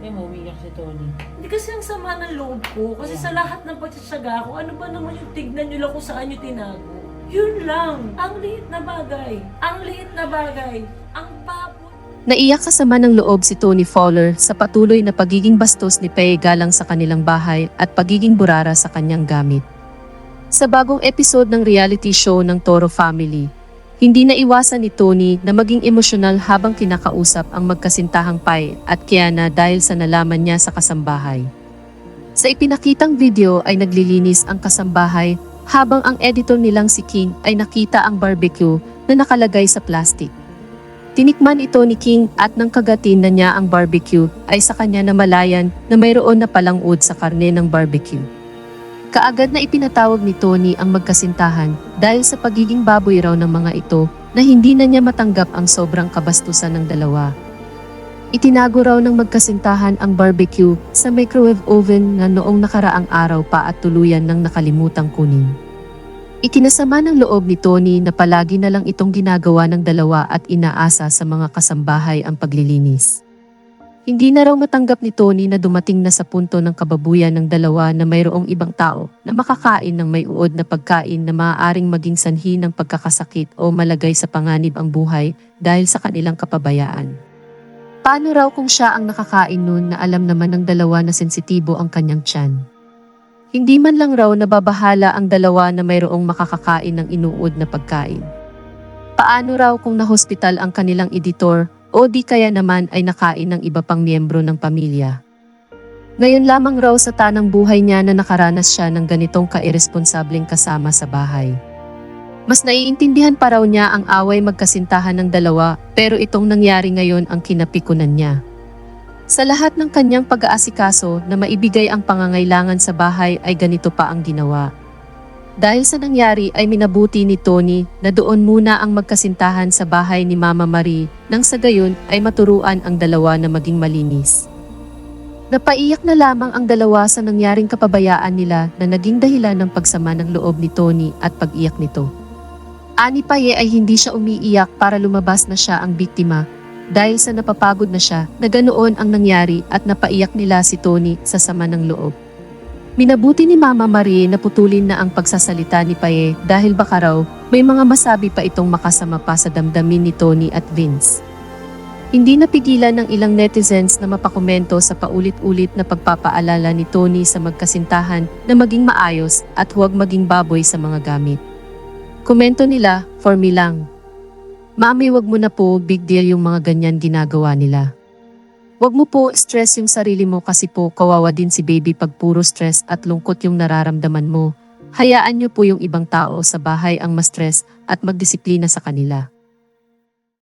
Eh, umiyak si Tony. Hindi kasi ang sama ng loob ko. Kasi sa lahat ng pagtsatsaga ko, ano ba naman yung tignan nyo lang kung saan nyo tinago? Yun lang. Ang liit na bagay. Ang liit na bagay. Ang papo. Naiyak sa sama ng loob si Tony Fowler sa patuloy na pagiging bastos ni Pei galang sa kanilang bahay at pagiging burara sa kanyang gamit. Sa bagong episode ng reality show ng Toro Family, hindi na iwasan ni Tony na maging emosyonal habang kinakausap ang magkasintahang Pai at Kiana dahil sa nalaman niya sa kasambahay. Sa ipinakitang video ay naglilinis ang kasambahay habang ang editor nilang si King ay nakita ang barbecue na nakalagay sa plastic. Tinikman ito ni King at nang kagatin na niya ang barbecue ay sa kanya namalayan na mayroon na palang sa karne ng barbecue. Kaagad na ipinatawag ni Tony ang magkasintahan dahil sa pagiging baboy raw ng mga ito na hindi na niya matanggap ang sobrang kabastusan ng dalawa. Itinago raw ng magkasintahan ang barbecue sa microwave oven na noong nakaraang araw pa at tuluyan ng nakalimutang kunin. Ikinasama ng loob ni Tony na palagi na lang itong ginagawa ng dalawa at inaasa sa mga kasambahay ang paglilinis. Hindi na raw matanggap ni Tony na dumating na sa punto ng kababuyan ng dalawa na mayroong ibang tao na makakain ng may uod na pagkain na maaaring maging sanhi ng pagkakasakit o malagay sa panganib ang buhay dahil sa kanilang kapabayaan. Paano raw kung siya ang nakakain nun na alam naman ng dalawa na sensitibo ang kanyang tiyan? Hindi man lang raw nababahala ang dalawa na mayroong makakakain ng inuud na pagkain. Paano raw kung nahospital ang kanilang editor o di kaya naman ay nakain ng iba pang miyembro ng pamilya? Ngayon lamang raw sa tanang buhay niya na nakaranas siya ng ganitong kairresponsableng kasama sa bahay. Mas naiintindihan pa raw niya ang away magkasintahan ng dalawa pero itong nangyari ngayon ang kinapikunan niya. Sa lahat ng kanyang pag-aasikaso na maibigay ang pangangailangan sa bahay ay ganito pa ang ginawa. Dahil sa nangyari ay minabuti ni Tony na doon muna ang magkasintahan sa bahay ni Mama Marie nang sa gayon ay maturuan ang dalawa na maging malinis. Napaiyak na lamang ang dalawa sa nangyaring kapabayaan nila na naging dahilan ng pagsama ng loob ni Tony at pag-iyak nito. Ani Paye ay hindi siya umiiyak para lumabas na siya ang biktima dahil sa napapagod na siya na ganoon ang nangyari at napaiyak nila si Tony sa sama ng loob. Minabuti ni Mama Marie na putulin na ang pagsasalita ni Paye dahil baka raw may mga masabi pa itong makasama pa sa damdamin ni Tony at Vince. Hindi napigilan ng ilang netizens na mapakomento sa paulit-ulit na pagpapaalala ni Tony sa magkasintahan na maging maayos at huwag maging baboy sa mga gamit. Komento nila, for me lang. Mami, wag mo na po, big deal yung mga ganyan ginagawa nila. Wag mo po stress yung sarili mo kasi po kawawa din si baby pag puro stress at lungkot yung nararamdaman mo. Hayaan niyo po yung ibang tao sa bahay ang ma-stress at magdisiplina sa kanila.